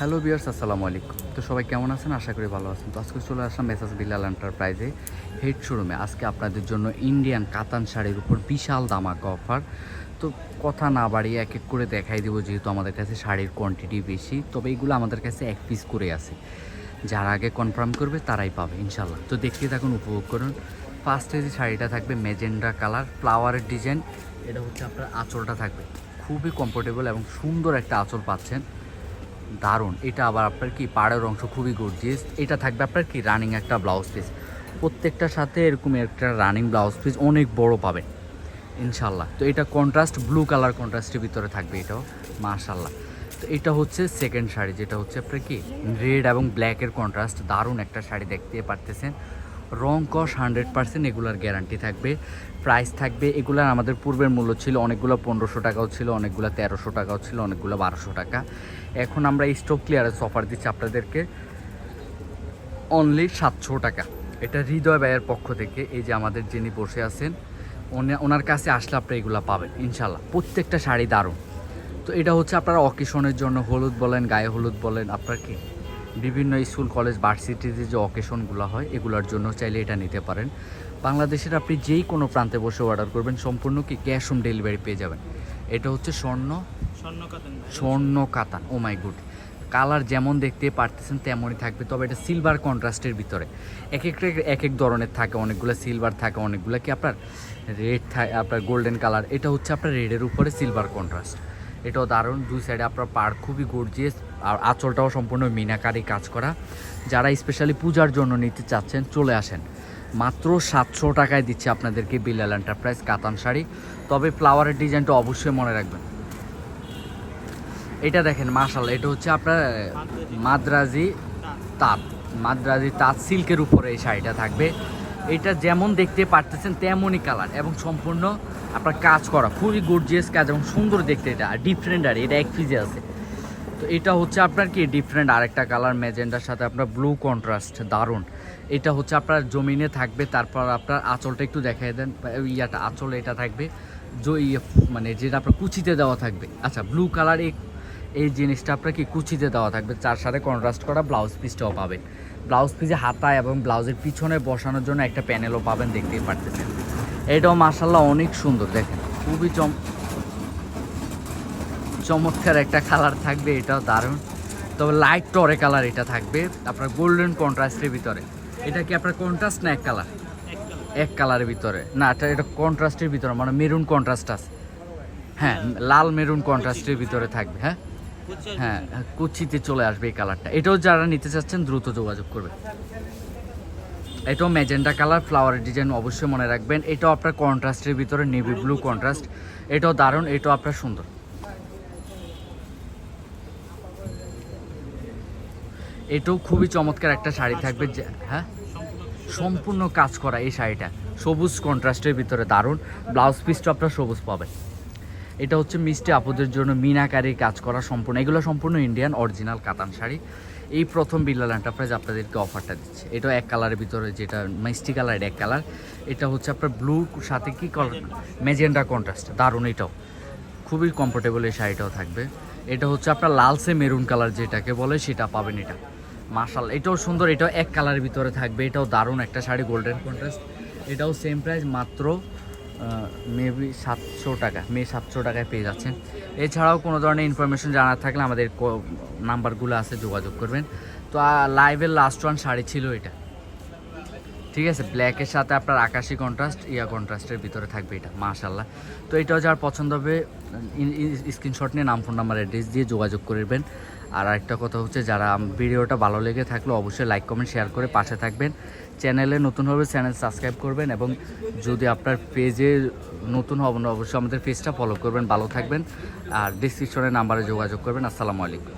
Hello বিয়ার্স আসসালামু আলাইকুম। তো সবাই কেমন আছেন? আশা করি ভালো আছেন। তো আজকে চলে আসলাম মেসাজ বিলাল এন্টারপ্রাইজে হেড শোরুমে। আজকে আপনাদের জন্য ইন্ডিয়ান কাতান শাড়ির উপর বিশাল দামাকা অফার। তো কথা না বাড়িয়ে এক এক করে দেখাই দেবো, যেহেতু আমাদের কাছে শাড়ির কোয়ান্টিটি বেশি। তবে এইগুলো আমাদের কাছে এক পিস করে আছে। যারা আগে কনফার্ম করবে, তারাই পাবে ইনশাল্লাহ তো দেখতে থাকুন, উপভোগ করুন। ফার্স্টে যে শাড়িটা থাকবে মেজেন্ডা কালার ফ্লাওয়ারের ডিজাইন এটা হচ্ছে আপনার আঁচলটা থাকবে। খুবই কমফোর্টেবল এবং সুন্দর একটা আঁচল পাচ্ছেন। দারুণ। এটা আবার আপনার কি পাড়ের অংশ খুবই গর্জিয়াস এটা থাকবে আপনার কি রানিং একটা ব্লাউজ পিস প্রত্যেকটার সাথে এরকম একটা রানিং ব্লাউজ পিস অনেক বড় পাবেন। ইনশাল্লাহ তো এটা কন্ট্রাস্ট ব্লু কালার কন্ট্রাস্টের ভিতরে থাকবে এটাও। মাশাল্লাহ তো এটা হচ্ছে সেকেন্ড শাড়ি, যেটা হচ্ছে আপনার কি রেড এবং ব্ল্যাকের কন্ট্রাস্ট দারুণ একটা শাড়ি দেখতে পারতেছেন। রং কস হান্ড্রেড পার্সেন্ট এগুলার গ্যারান্টি থাকবে। প্রাইস থাকবে, এগুলার আমাদের পূর্বের মূল্য ছিল অনেকগুলো পনেরোশো টাকাও ছিল, অনেকগুলো তেরোশো টাকাও ছিল, অনেকগুলো বারোশো টাকা। এখন আমরা স্টক ক্লিয়ারেন্স অফার দিচ্ছি আপনাদেরকে অনলি সাতশো টাকা। এটা হৃদয় ব্যয়ের পক্ষ থেকে, এই যে আমাদের যিনি বসে আছেন ওনা- ওনার কাছে আসলে আপনি এগুলো পাবেন ইনশাল্লাহ প্রত্যেকটা শাড়ি দারুণ। তো এটা হচ্ছে আপনারা অকেশনের জন্য হলুদ বলেন, গায়ে হলুদ বলেন, আপনার কি? বিভিন্ন স্কুল কলেজ ভার্সিটিতে যে অকেশনগুলো হয় এগুলোর জন্য চাইলে এটা নিতে পারেন। বাংলাদেশের আপনি যেই কোনো প্রান্তে বসে অর্ডার করবেন সম্পূর্ণ কি ক্যাশ অন ডেলিভারি পেয়ে যাবেন। এটা হচ্ছে স্বর্ণ স্বর্ণ কাতান ও মাই গুড কালার যেমন দেখতে পারতেছেন তেমনই থাকবে তবে এটা সিলভার কন্ট্রাস্টের ভিতরে। এক একটা এক এক ধরনের থাকে অনেকগুলো সিলভার থাকে অনেকগুলো কি আপনার রেড থাকে আপনার গোল্ডেন কালার এটা হচ্ছে আপনার রেডের উপরে সিলভার কন্ট্রাস্ট এটাও দারুণ দুই সাইডে আপনার পার খুবই গর্জিয়াস আর আঁচলটাও সম্পূর্ণ মিনাকারি কাজ করা। যারা স্পেশালি পূজার জন্য নিতে চাচ্ছেন চলে আসেন। মাত্র সাতশো টাকায় দিচ্ছে আপনাদেরকে বিলাল এন্টারপ্রাইজ কাতান শাড়ি। তবে ফ্লাওয়ারের ডিজাইনটা অবশ্যই মনে রাখবেন। এটা দেখেন মাশাল্লাহ এটা হচ্ছে আপনার মাদ্রাজি তাঁত। মাদ্রাজি তাঁত সিল্কের উপরে এই শাড়িটা থাকবে। এটা যেমন দেখতে পারতেছেন তেমনই কালার এবং সম্পূর্ণ আপনার কাজ করা। খুবই গর্জিয়াস কাজ এবং সুন্দর দেখতে এটা, আর ডিফারেন্ট আর, এটা এক পিজে আছে। তো এটা হচ্ছে আপনার কি ডিফারেন্ট আরেকটা কালার ম্যাজেন্ডার সাথে আপনার ব্লু কন্ট্রাস্ট দারুণ। এটা হচ্ছে আপনার জমিনে থাকবে, তারপর আপনার আঁচলটা একটু দেখাই দেন, ইয়াটা, আঁচল এটা থাকবে ইয়ে মানে যেটা আপনার কুচিতে দেওয়া থাকবে। আচ্ছা ব্লু কালার এই জিনিসটা আপনার কি কুচিতে দেওয়া থাকবে। চার সাথে কন্ট্রাস্ট করা ব্লাউজ পিসটাও পাবেন। ব্লাউজ পিসে হাতা এবং ব্লাউজের পিছনে বসানোর জন্য একটা প্যানেলও পাবেন দেখতেই পারতেছেন। এটাও মার্শাল্লাহ অনেক সুন্দর দেখেন। খুবই চম চমৎকার একটা কালার থাকবে এটাও দারুণ। তবে লাইট টরে কালার এটা থাকবে আপনার গোল্ডেন কন্ট্রাস্টের ভিতরে। এটা কি আপনার কন্ট্রাস্ট না এক কালার এক কালারের ভিতরে। না এটা এটা কন্ট্রাস্টের ভিতরে মানে মেরুন কন্ট্রাস্ট আছে। হ্যাঁ লাল মেরুন কন্ট্রাস্টের ভিতরে থাকবে হ্যাঁ? হ্যাঁ কুচিতে চলে আসবে এই কালারটা। এটাও যারা নিতে চাচ্ছেন দ্রুত যোগাযোগ করবে এটাও ম্যাজেন্ডা কালার ফ্লাওয়ারের ডিজাইন অবশ্যই মনে রাখবেন। এটাও আপনার কন্ট্রাস্টের ভিতরে নেভি ব্লু কন্ট্রাস্ট। এটাও দারুণ এটাও আপনার সুন্দর। এটাও খুবই চমৎকার একটা শাড়ি থাকবে হ্যাঁ? সম্পূর্ণ সম্পূর্ণ কাজ করা এই শাড়িটা। সবুজ কন্ট্রাস্টের ভিতরে দারুণ। ব্লাউজ পিসটা আপনার সবুজ পাবেন। এটা হচ্ছে মিষ্টি আপুদের জন্য মিনাকারি কাজ করা সম্পূর্ণ। এগুলো সম্পূর্ণ ইন্ডিয়ান অরিজিনাল কাতান শাড়ি। এই প্রথম বিল্লাল এন্টারপ্রাইজ আপনাদেরকে অফারটা দিচ্ছে। এটা এক কালারের ভিতরে যেটা মিষ্টি কালারের এক কালার এটা হচ্ছে আপনার ব্লু সাথে কি কালার ম্যাজেন্ডা কন্ট্রাস্ট দারুণ এটাও। খুবই কমফোর্টেবল এই শাড়িটাও থাকবে। এটা হচ্ছে আপনার লালসে মেরুন কালার যেটাকে বলে, সেটা পাবেন এটা। মার্শাল এটাও সুন্দর, এটাও এক কালারের ভিতরে থাকবে। এটাও দারুণ একটা শাড়ি গোল্ডেন কন্ট্রাস্ট এটাও সেম প্রাইস মাত্র মেবি সাতশো টাকা মে সাতশো টাকায় পেয়ে যাচ্ছেন। এছাড়াও কোনো ধরনের ইনফরমেশন জানার থাকলে আমাদের নাম্বারগুলো আছে, যোগাযোগ করবেন। তো লাইভের লাস্ট ওয়ান শাড়ি ছিল এটা। ঠিক আছে? ব্ল্যাকের সাথে আপনার আকাশি কন্ট্রাস্ট ইয়া কন্ট্রাস্টের ভিতরে থাকবে এটা মাশাল্লাহ তো এটাও যার পছন্দ হবে স্ক্রিনশট নিয়ে নাম ফোন নাম্বার অ্যাড্রেস দিয়ে যোগাযোগ করবেন। আর আরেকটা কথা হচ্ছে, যারা ভিডিওটা ভালো লেগে থাকলে অবশ্যই লাইক কমেন্ট শেয়ার করে পাশে থাকবেন। চ্যানেলে নতুন হবে চ্যানেল সাবস্ক্রাইব করবেন এবং যদি আপনার পেজে নতুন হবেন, অবশ্যই আমাদের পেজটা ফলো করবেন। ভালো থাকবেন আর ডিসক্রিপশনের নাম্বারে যোগাযোগ করবেন। আসসালামু আলাইকুম।